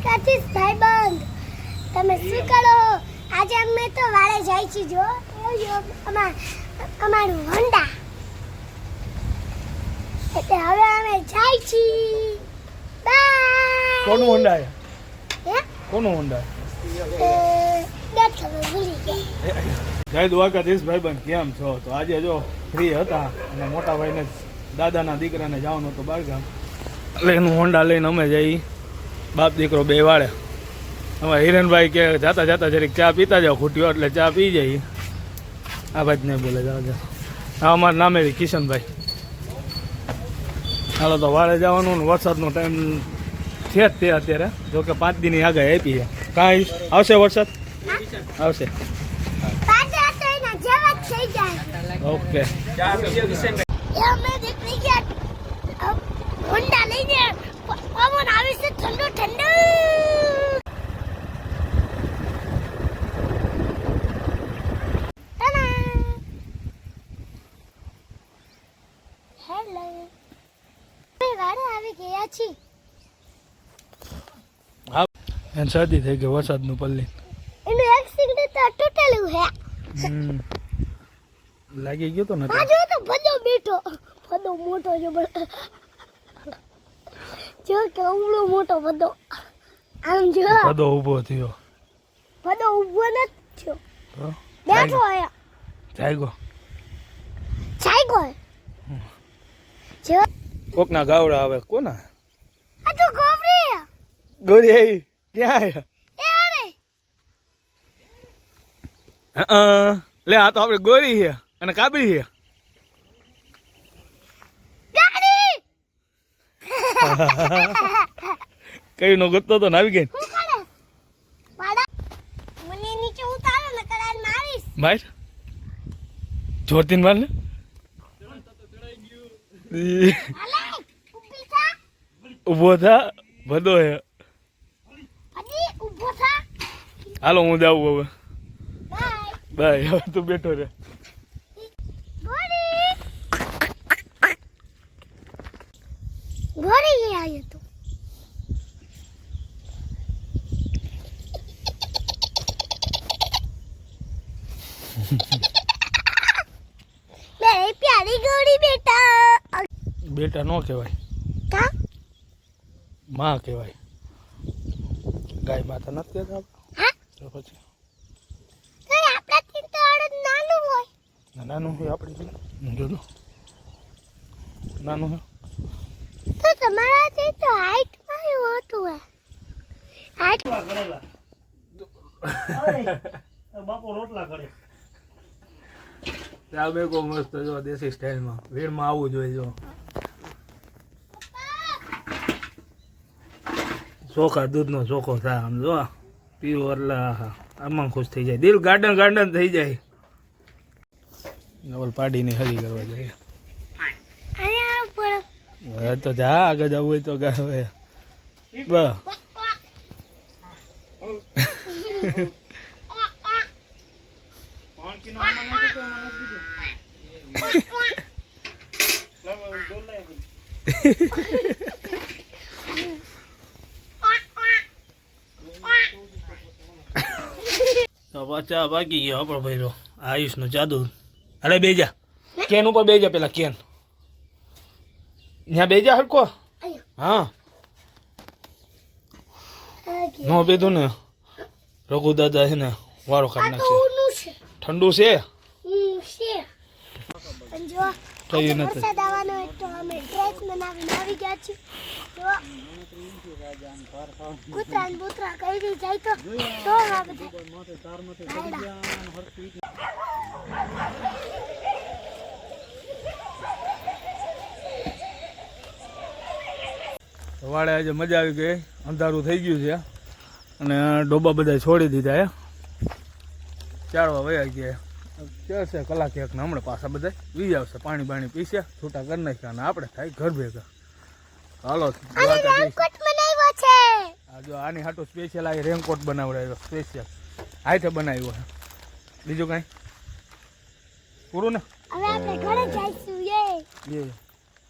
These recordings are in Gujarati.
દ્વારકાધીશ ભાઈબંધ તમે શું કરો? આજે અમે તો વાળે જાય છે જો. અમારું હોન્ડા. એટલે હવે અમે જાય છીએ બાય. કોનું હોન્ડા હે? કોનું હોન્ડા? જય દ્વારકાધીશ ભાઈબંધ કેમ છો? તો આજે જો ફ્રી હતા અને મોટા ભાઈને દાદાના દીકરાને જવાનું હતું બારગામ એટલે એનું હોન્ડા લઈને અમે જઈ બાપ દીકરો બે વાળે. અમે હિરેનભાઈ કે જાતા જાતા જરીક ચા પીતા જાઓ ખૂટ્યો એટલે ચા પી જઈ આ ભાઈ નહીં બોલે જાઓ જાઓ. અમારા નામે કિશનભાઈ. હાલો તો વાળે જવાનું ને વરસાદનો ટાઈમ છે જ તે અત્યારે. જોકે પાંચ દિનની આગળ આપી છે. કાંઈ આવશે વરસાદ? આવશે. ઓકે એ અમે નીકળી ગયા અ, હોન્ડા લઈને પ- પવન આવે છે ઠંડો ઠંડો Ta-da! હેલો અમે વારે છીએ હા. એને શરદી થઈ ગઈ વરસાદનું પલ્લી. એનું સિગ્નલ તો તૂટેલું હે. હમ. લાગી ગયો તો ને આ જો તો બધો બેઠો. બધો મોટો જો બ- જો કે ઉમળો મોટો બધો આમ જો. બધો ઊભો થયો. બધો ઊભો ન થયો. બેઠો જાગ્યો. ચાઈ ગયો જો. કોકના ગાવડા આવે. કોના? ગોરી આવી ક્યાં આવ્યા લે આ તો આપણે ગોરી છે અને કાબરી છે કઈ નો ગતો તો ને આવી ગઈ ભાઈ જોરતીન માર ને. ઈ, થા. ભદો બધો હે હજી ઊભો થા હાલો હું જાઉં હવે. બાય. બાય હવે તું બેઠો રે. ગોરી. આવ્યો તો. મેરી પ્યારી ગોરી બેટા. બેટા નો કહેવાય. કા? માં કહેવાય. ગાય માતા નથી કહેતા? પછી. નાનું હોય. નાનું આપણે જોજો. નાનું હોય. તો તમારાથી તો હાઈટમાં હતું હે હાઈટ બાપો રોટલા કરે. ત્યાં બે કો મસ્ત જો દેશી સ્ટાઇલમાં વીરમાં આવવું જોઈએ જો. ચોખા દૂધનો ચોખો થાય આમ જો પીવો એટલે આમાં ખુશ થઈ જાય. દિલ ગાર્ડન ગાર્ડન થઈ જાય. નવલ પાડીને હરી કરવા જાય. હવે તો જા આગળ જવું હોય તો ગાવે હવે. બસ તો પાછા બાકી ગયો આપણો ભાઈરો આયુષનો જાદુ. અરે બેજા કેન ઉપર બેજા પેલા કેન. ત્યાં બેજા હરકો હા. નો બેધું ને રઘુ દાદા છે ને વારો કાઢ નાખશે. ઠંડુ છે. ઠંડુ છે? કઈ તો બનાવીને આવી ગયા છે જો કૂતરા બૂતરા કરી જાય તો તો આ વાળે આજે મજા આવી ગઈ. અંધારું થઈ ગયું છે. અને ડોબા બધા છોડી દીધા એ ચારવા વયા ગયા. ક્યાં છે? કલાક એક ને હમણાં પાછા બધા વી આવશે. પાણી બાણી પીશે છૂટા કરી નાખ્યા અને આપણે થાય ઘર ભેગા. હાલો જો આની હાટો સ્પેશિયલ આ રેનકોટ બનાવડાવ્યો સ્પેશિયલ હાથે બનાવ્યો છે. બીજું કાંઈ? પૂરું ને? હવે આપણે ઘરે જઈશું યે. એ.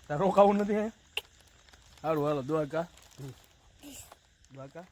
તારો રોકાવું નથી હે? સારું હાલો દ્વારકા. દ્વારકા?